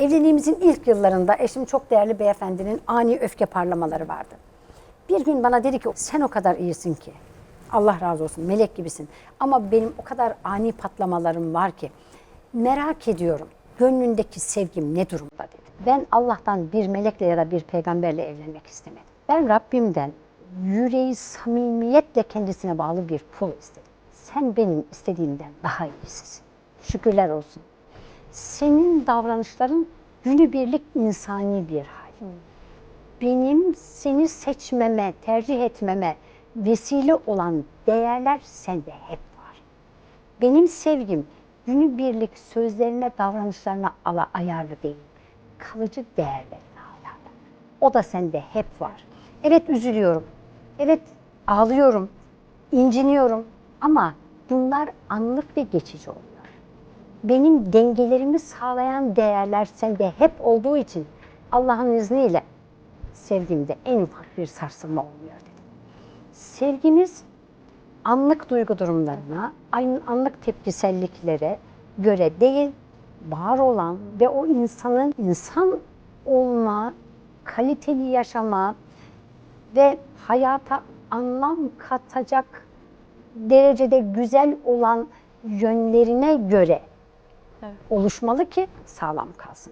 Evliliğimizin ilk yıllarında eşim çok değerli beyefendinin ani öfke parlamaları vardı. Bir gün bana dedi ki sen o kadar iyisin ki. Allah razı olsun melek gibisin. Ama benim o kadar ani patlamalarım var ki merak ediyorum gönlündeki sevgim ne durumda dedi. Ben Allah'tan bir melekle ya da bir peygamberle evlenmek istemedim. Ben Rabbimden yüreği samimiyetle kendisine bağlı bir kul istedim. Sen benim istediğimden daha iyisisin. Şükürler olsun. Senin davranışların günübirlik insani bir hal. Benim seni seçmeme, tercih etmeme vesile olan değerler sende hep var. Benim sevgim günübirlik sözlerine, davranışlarına ala ayarlı değil. Kalıcı değerlerine ayarlı. O da sende hep var. Evet üzülüyorum. Evet ağlıyorum. inciniyorum. Ama bunlar anlık ve geçici oluyor. Benim dengelerimi sağlayan değerler sende hep olduğu için Allah'ın izniyle sevgimde en ufak bir sarsılma olmuyor dedim. Sevgimiz anlık duygu durumlarına, anlık tepkiselliklere göre değil, var olan ve o insanın insan olma, kaliteli yaşama ve hayata anlam katacak derecede güzel olan yönlerine göre oluşmalı ki sağlam kalsın.